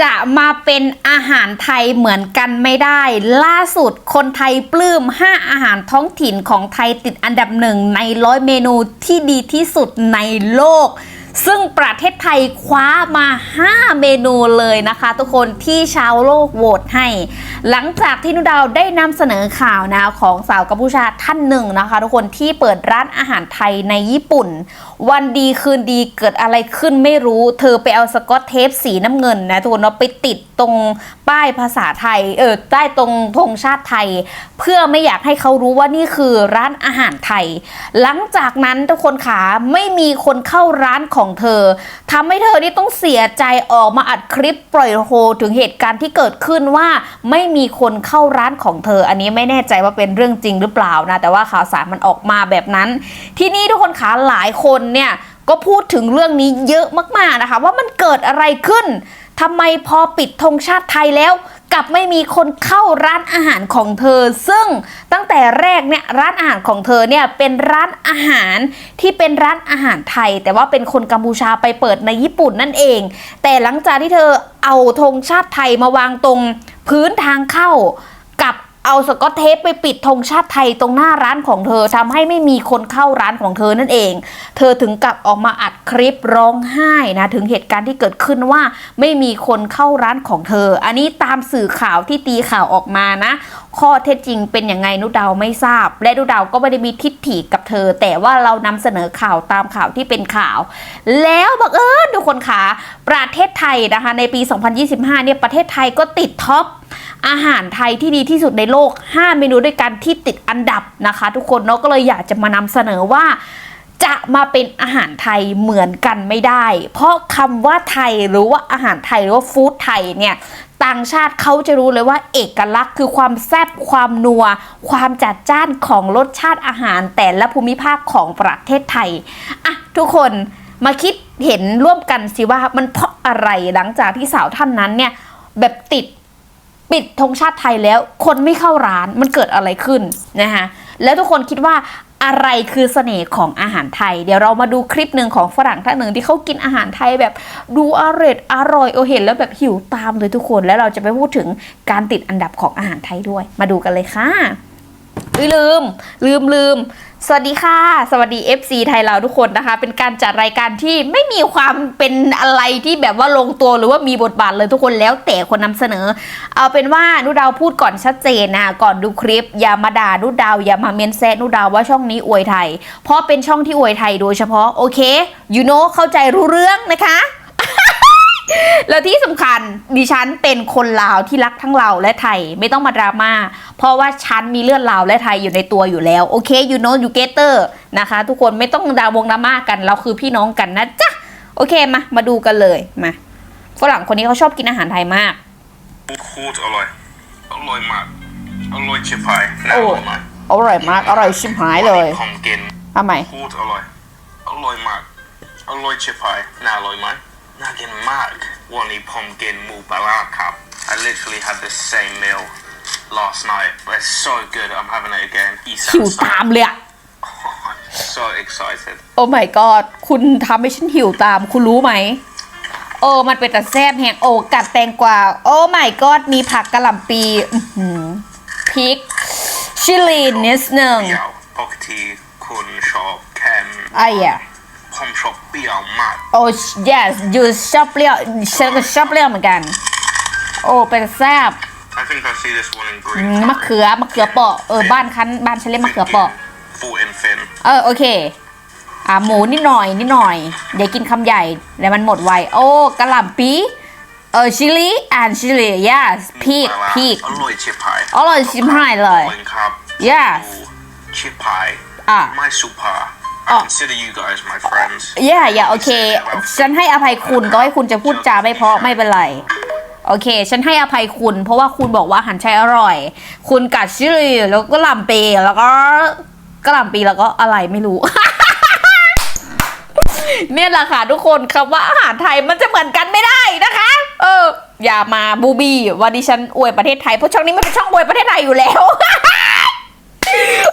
จะมาเป็นอาหารไทยเหมือนกันไม่ได้ ล่าสุดคนไทยปลื้ม 5 อาหารท้องถิ่นของไทยติดอันดับหนึ่งในร้อยเมนูที่ดีที่สุดในโลก ซึ่งประเทศไทยคว้ามา 5 เมนูเลยนะคะ ทุกคนที่ชาวโลกโหวตให้ หลังจากที่นุดาวได้นำเสนอข่าวนะของสาวกัมพูชาท่านหนึ่งนะคะ ทุกคนที่เปิดร้านอาหารไทยในญี่ปุ่น วันดีคืนดีเกิดอะไรขึ้นไม่รู้ เธอไปเอาสกอตเทปสีน้ำเงินนะทุกคนเนาะไปติดตรงป้ายภาษาไทยเออใต้ตรงธงชาติไทย เพื่อไม่อยากให้เขารู้ว่านี่คือร้านอาหารไทย หลังจากนั้นทุกคนขาไม่มีคนเข้าร้านของเธอทำให้เธอนี่ต้องเสียใจออกมาอัดคลิปปล่อยโฮถึงเหตุการณ์ที่เกิดขึ้นว่าไม่มีคนเข้าร้านของเธอ อันนี้ไม่แน่ใจว่าเป็นเรื่องจริงหรือเปล่านะแต่ว่าข่าวสารมันออกมาแบบนั้น ที่นี่ทุกคนขาหลายคนเนี่ยก็พูดถึงเรื่องนี้เยอะมากๆนะคะ ว่ามันเกิดอะไรขึ้นทำไมพอปิดธงชาติไทยแล้ว กับไม่มีคนเข้าร้านอาหารของเธอ ซึ่งตั้งแต่แรกเนี่ยร้านอาหารของเธอเนี่ยเป็นร้านอาหารที่เป็นร้านอาหารไทย แต่ว่าเป็นคนกัมพูชาไปเปิดในญี่ปุ่นนั่นเอง แต่หลังจากที่เธอเอาธงชาติไทยมาวางตรงพื้นทางเข้า เอาสกอตเทปไปปิดธงชาติไทยตรงหน้าร้านของเธอทำให้ไม่มีคนเข้าร้านของเธอนั่นเอง เธอถึงกับออกมาอัดคลิปร้องไห้นะถึงเหตุการณ์ที่เกิดขึ้นว่าไม่มีคนเข้าร้านของเธอ อันนี้ตามสื่อข่าวที่ตีข่าวออกมานะ ข้อเท็จจริงเป็นย่างไงนุดาวไม่ทราบ และนุดาวก็ไม่ได้มีทิฏฐิกับเธอ แต่ว่าเรานำเสนอข่าวตามข่าวที่เป็นข่าว แล้วบังเอิญทุกคนขาประเทศไทยนะคะในปี 2025เนี่ยประเทศไทยก็ติดท็อป อาหารไทยที่ดีที่สุดในโลก 5 เมนูด้วยกันที่ติดอันดับนะคะ ทุกคนเนาะก็เลยอยากจะมานำเสนอว่าจะมาเป็นอาหารไทยเหมือนกันไม่ได้ เพราะคำว่าไทยหรือว่าอาหารไทยหรือว่าฟู้ดไทยเนี่ยต่างชาติเขาจะรู้เลยว่าเอกลักษณ์คือความแซ่บความนัว ความจัดจ้านของรสชาติอาหารแต่ละภูมิภาคของประเทศไทยอะทุกคนมาคิดเห็นร่วมกันสิว่ามันเพราะอะไรหลังจากที่สาวท่านนั้นเนี่ยแบบติด ปิดธงชาติไทยแล้ว คนไม่เข้าร้านมันเกิดอะไรขึ้นนะคะแล้วทุกคนคิดว่าอะไรคือเสน่ห์ของอาหารไทย เดี๋ยวเรามาดูคลิปหนึ่งของฝรั่งท่านหนึ่งที่เขากินอาหารไทยแบบดูอร่อยอร่อยโอเห็นแล้วแบบหิวตามเลยทุกคน แล้วเราจะไปพูดถึงการติดอันดับของอาหารไทยด้วย มาดูกันเลยค่ะ อุ๊ยลืม ลืมลืม สวัสดีค่ะ สวัสดี FC ไทยเราทุกคนนะคะ เป็นการจัดรายการที่ไม่มีความเป็นอะไรที่แบบว่าลงตัวหรือว่ามีบทบาทเลยทุกคนแล้วแต่คนนำเสนอ เอาเป็นว่านุดาวพูดก่อนชัดเจนนะก่อนดูคลิป อย่ามาด่านุดาวอย่ามาเมนแซะนุดาวว่าช่องนี้อวยไทย เพราะเป็นช่องที่อวยไทยโดยเฉพาะโอเค you know เข้าใจรู้เรื่องนะคะ แล้วที่สำคัญดิฉันเป็นคนลาวที่รักทั้งลาวและไทยไม่ต้องมาดราม่าเพราะว่าฉันมีเลือดลาวและไทยอยู่ในตัวอยู่แล้วโอเค you know you get it นะคะ ทุกคนไม่ต้องดาวงดราม่ากันเราคือพี่น้องกันนะจ๊ะโอเคมามาดูกันเลยมาฝรั่งคนนี้เขาชอบกินอาหารไทยมากโคตรอร่อยอร่อยมากอร่อยชิบหายน่าโอ้อร่อยมากอร่อยมากอร่อยชิบหายเลยผมกินทำไมโคตรอร่อยอร่อยมากอร่อยชิบหายน่าอร่อยไหม น่ากินมาก วันนี้ผมกินหมูปลาร้าครับ I literally had the same meal last night but it's so good I'm having it again อีสานหิวตามเลยอะ so excited โอ้ my god คุณทำให้ฉันหิวตาม คุณรู้ไหม โอ้ มันเป็นแต่แซ่บแหงโอ้กัดแตงกวา โอ้ my god มีผักกะหล่ำปีอื้อหือพริก ชิลลีนิดหนึ่งเปรี้ยวปกติคุณชอบเค็มอะอย่า ผมชอบเปรี้ยวมากโอ้ yes ยูชอบเปรี้ยวฉันก็ชอบเปรี้ยวเหมือนกัน โอ้เป็นแซ่บ I think I see this one in อื green มมะเขือมะเขือเปาะเออบ้านคันบ้านฉันเรียกมะเขือเปาะฟูอินฟินเออโอเค อ่าหมูนิดหน่อยนิดหน่อยเดี๋ยวกินคำใหญ่เดี๋ยวมันหมดไวโอ้กะหล่ำปีเออชิลลี่แอนชิลลี่ yes พีกพีกอร่อยชิบหายอร่อยชิบหายเลยขอบคุณครับ Yes ชิบหายอะไม่สุภาพอะ I consider you guys my friends อย่าอย่าโอเค ฉันให้อภัยคุณก็ให้คุณจะพูดจาไม่เพราะไม่เป็นไร โอเค ฉันให้อภัยคุณ เพราะว่าคุณบอกว่าอาหันใช้อร่อย คุณกัดชิลลี่แล้วก็หล่ำปีแล้วก็กะหล่ำปีแล้วก็อะไรไม่รู้ เนี่ยแหละค่ะทุกคนคำว่าอาหารไทยมันจะเหมือนกันไม่ได้นะคะ เออ อย่ามาบูบี้ว่าดิฉันอวยประเทศไทยเพราะช่องนี้มันเป็นช่องอวยประเทศไทยอยู่แล้ว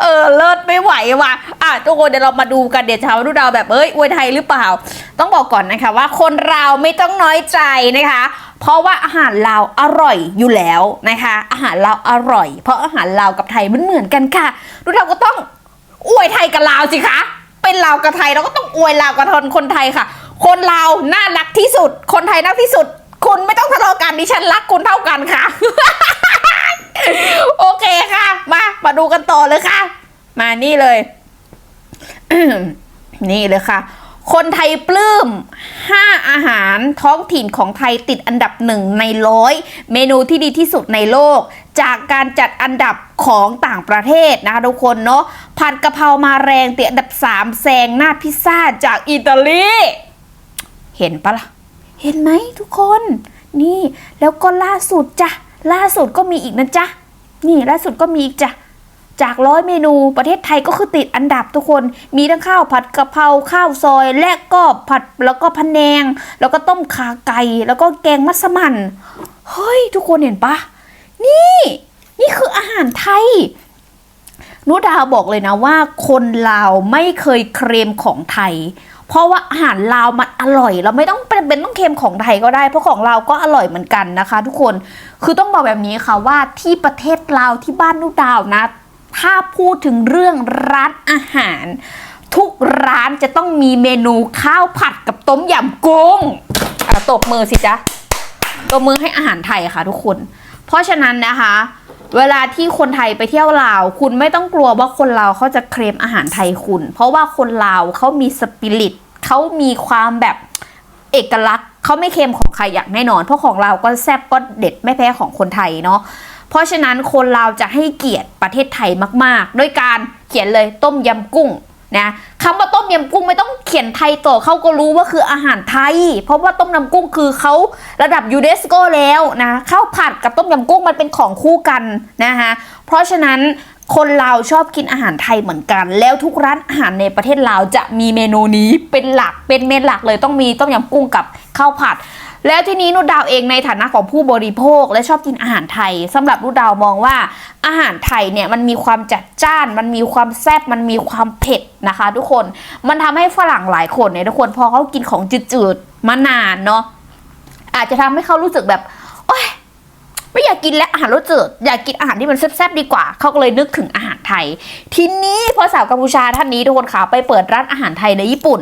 เออเลิศไม่ไหวว่ะอะทุกคนเดี๋ยวเรามาดูกันเดี๋ยวชาวดูดาวแบบเอ้ยอวยไทยหรือเปล่า ต้องบอกก่อนนะคะว่าคนเราไม่ต้องน้อยใจนะคะ เพราะว่าอาหารลาวอร่อยอยู่แล้วนะคะ อาหารลาวอร่อย เพราะอาหารลาวกับไทยมันเหมือนกันค่ะทุกเราก็ต้องอวยไทยกับลาวสิคะเป็นลาวกับไทยเราก็ต้องอวยลาวกับคนไทยค่ะ คนลาวน่ารักที่สุด คนไทยน่ารักที่สุด คุณไม่ต้องทะเลาะกันดิฉันรักคุณเท่ากันค่ะ โอเคค่ะ มาดูกันต่อเลยค่ะ มานี่เลย นี่เลยค่ะ คนไทยปลื้ม 5 อาหารท้องถิ่นของไทยติดอันดับหนึ่งในร้อยเมนูที่ดีที่สุดในโลก จากการจัดอันดับของต่างประเทศนะคะทุกคนเนาะผัดกะเพรามาแรงติดอันดับ 3 แซงหน้าพิซซ่าจากอิตาลี เห็นปะล่ะ เห็นไหมทุกคน นี่แล้วก็ล่าสุดจ้ะล่าสุดก็มีอีกนะจ๊ะ นี่ล่าสุดก็มีอีกจ้ะ จากร้อยเมนูประเทศไทยก็คือติดอันดับทุกคน มีทั้งข้าวผัดกะเพราข้าวซอย และก็ผัดแล้วก็พะแนง แล้วก็ต้มขาไก่ แล้วก็แกงมัสมั่นเฮ้ย ทุกคนเห็นปะนี่ นี่คืออาหารไทยนุดาวบอกเลยนะว่าคนลาวไม่เคยเคลมของไทย เพราะว่าอาหารลาวมันอร่อย เราไม่ต้องเป็นต้องเค็มของไทยก็ได้ เพราะของเราก็อร่อยเหมือนกันนะคะ ทุกคนคือต้องบอกแบบนี้ค่ะว่าที่ประเทศลาวที่บ้านนุดาวนะ ถ้าพูดถึงเรื่องร้านอาหาร ทุกร้านจะต้องมีเมนูข้าวผัดกับต้มยำกุ้งตบมือสิจ๊ะตบมือให้อาหารไทยค่ะทุกคน เพราะฉะนั้นนะคะ เวลาที่คนไทยไปเที่ยวลาว คุณไม่ต้องกลัวว่าคนลาวเขาจะเคลมอาหารไทยคุณ เพราะว่าคนลาวเขามีสปิริตเขามีความแบบเอกลักษณ์เขาไม่เค็มของใครอย่างแน่นอน เพราะของเราก็แซ่บก็เด็ดไม่แพ้ของคนไทยเนาะ เพราะฉะนั้นคนลาวจะให้เกียรติประเทศไทยมากๆ ด้วยการเขียนเลยต้มยำกุ้งนะคำว่าต้มยำกุ้งไม่ต้องเขียนไทยต่อเขาก็รู้ว่าคืออาหารไทย เพราะว่าต้มยำกุ้งคือเขาระดับยูเนสโกแล้วนะข้าวผัดกับต้มยำกุ้งมันเป็นของคู่กันนะคะเพราะฉะนั้น คนลาวชอบกินอาหารไทยเหมือนกัน แล้วทุกร้านอาหารในประเทศลาวจะมีเมนูนี้เป็นหลักเป็นเมนหลักเลยต้องมีต้มยำกุ้งกับข้าวผัด แล้วทีนี้นุดดาวเองในฐานะของผู้บริโภคและชอบกินอาหารไทยสำหรับนุดดาวมองว่า อาหารไทยเนี่ยมันมีความจัดจ้าน มันมีความแซ่บมันมีความเผ็ดนะคะ ทุกคนมันทำให้ฝรั่งหลายคนเนี่ยทุกคนพอเขากินของจืดๆมานานเนาะอาจจะทำให้เขารู้สึกแบบ กินแล้วอาหารรสจืดอยากกินอาหารที่มันแซ่บๆดีกว่า เขาก็เลยนึกถึงอาหารไทย ทีนี้พอสาวกัมพูชาท่านนี้ทุกคนขาไปเปิดร้านอาหารไทยในญี่ปุ่น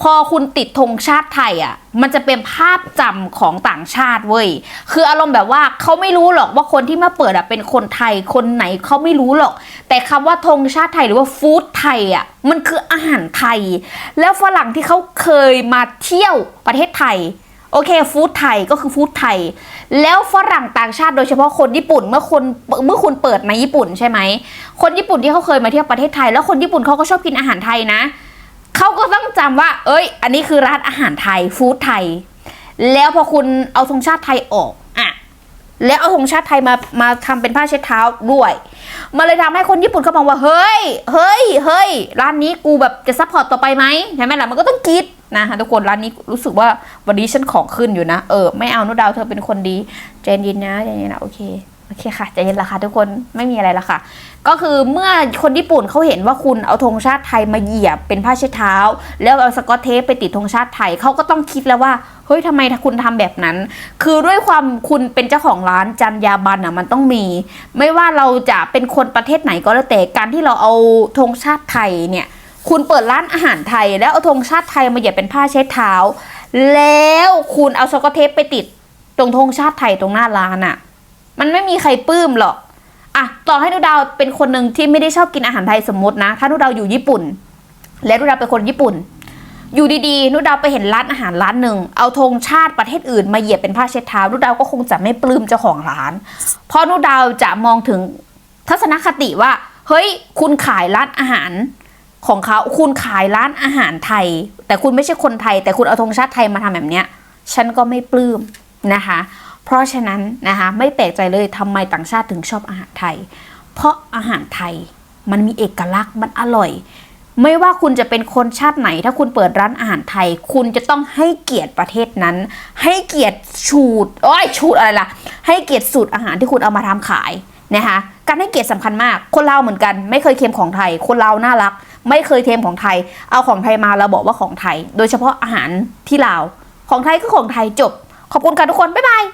พอคุณติดธงชาติไทยอะมันจะเป็นภาพจำของต่างชาติเว้ย คืออารมณ์แบบว่าเขาไม่รู้หรอกว่าคนที่มาเปิดอะเป็นคนไทยคนไหนเขาไม่รู้หรอก แต่คำว่าธงชาติไทยหรือว่าฟู้ดไทยอะมันคืออาหารไทย แล้วฝรั่งที่เขาเคยมาเที่ยวประเทศไทย โอเคฟู้ดไทยก็คือฟู้ดไทย แล้วฝรั่งต่างชาติโดยเฉพาะคนญี่ปุ่นเมื่อคนเมื่อคุณเปิดในญี่ปุ่นใช่ไหมคนญี่ปุ่นที่เขาเคยมาเที่ยวประเทศไทย แล้วคนญี่ปุ่นเขาก็ชอบกินอาหารไทยนะเขาก็ต้องจำว่า เอ้ย อันนี้คือร้านอาหารไทยฟู้ดไทย แล้วพอคุณเอาธงชาติไทยออกอะแล้วเอาธงชาติไทยมามาทำเป็นผ้าเช็ดเท้าด้วยมันเลยทำให้คนญี่ปุ่นเขามองว่าเฮ้ยเฮ้ยเฮ้ยร้านนี้กูแบบจะซัพพอร์ตต่อไปไหมใช่ไหมล่ะมันก็ต้องคิด นะคะทุกคนร้านนี้รู้สึกว่าวันนี้ฉันของขึ้นอยู่นะ เออไม่เอานุดดาวเธอเป็นคนดีใจเย็นนะใจเย็นนะโอเคโอเคค่ะใจเย็นละค่ะทุกคนไม่มีอะไรละค่ะ ก็คือเมื่อคนญี่ปุ่นเขาเห็นว่าคุณเอาธงชาติไทยมาเหยียบเป็นผ้าเช็ดเท้า แล้วเอาสกอตเทปไปติดธงชาติไทยเขาก็ต้องคิดแล้วว่าเฮ้ยทำไมคุณทำแบบนั้น คือด้วยความคุณเป็นเจ้าของร้านจรรยาบรรณอะมันต้องมี ไม่ว่าเราจะเป็นคนประเทศไหนก็แล้วแต่การที่เราเอาธงชาติไทยเนี่ย คุณเปิดร้านอาหารไทย แล้วเอาธงชาติไทยมาเหยียบเป็นผ้าเช็ดเท้า แล้วคุณเอาสกอตเทปไปติดตรงธงชาติไทยตรงหน้าร้านอะ มันไม่มีใครปลื้มหรอกอะต่อให้นุดาวเป็นคนหนึ่งที่ไม่ได้ชอบกินอาหารไทยสมมตินะ ถ้านุดาวอยู่ญี่ปุ่น และนุดาวเป็นคนญี่ปุ่น อยู่ดีๆนุดาวไปเห็นร้านอาหารร้านหนึ่งเอาธงชาติประเทศอื่นมาเหยียบเป็นผ้าเช็ดเท้านุดาวก็คงจะไม่ปลื้มเจ้าของร้าน เพราะนุดาวจะมองถึงทัศนคติว่า เฮ้ย คุณขายร้านอาหาร ของเขาคุณขายร้านอาหารไทย แต่คุณไม่ใช่คนไทย แต่คุณเอาธงชาติไทยมาทำแบบเนี้ยฉันก็ไม่ปลื้มนะคะ เพราะฉะนั้นนะคะไม่แปลกใจเลยทำไมต่างชาติถึงชอบอาหารไทย เพราะอาหารไทยมันมีเอกลักษณ์มันอร่อย ไม่ว่าคุณจะเป็นคนชาติไหน ถ้าคุณเปิดร้านอาหารไทย คุณจะต้องให้เกียรติประเทศนั้น ให้เกียรติชูดโอ้ยชูดอะไรล่ะ ให้เกียรติสูตรอาหารที่คุณเอามาทำขายนะคะ การให้เกียรติสำคัญมาก คนลาวเหมือนกัน ไม่เคยเค็มของไทย คนลาวน่ารัก ไม่เคยเค็มของไทย เอาของไทยมาเราบอกว่าของไทย โดยเฉพาะอาหารที่ลาว ของไทยก็ของไทยจบ ขอบคุณค่ะทุกคน บ๊ายบาย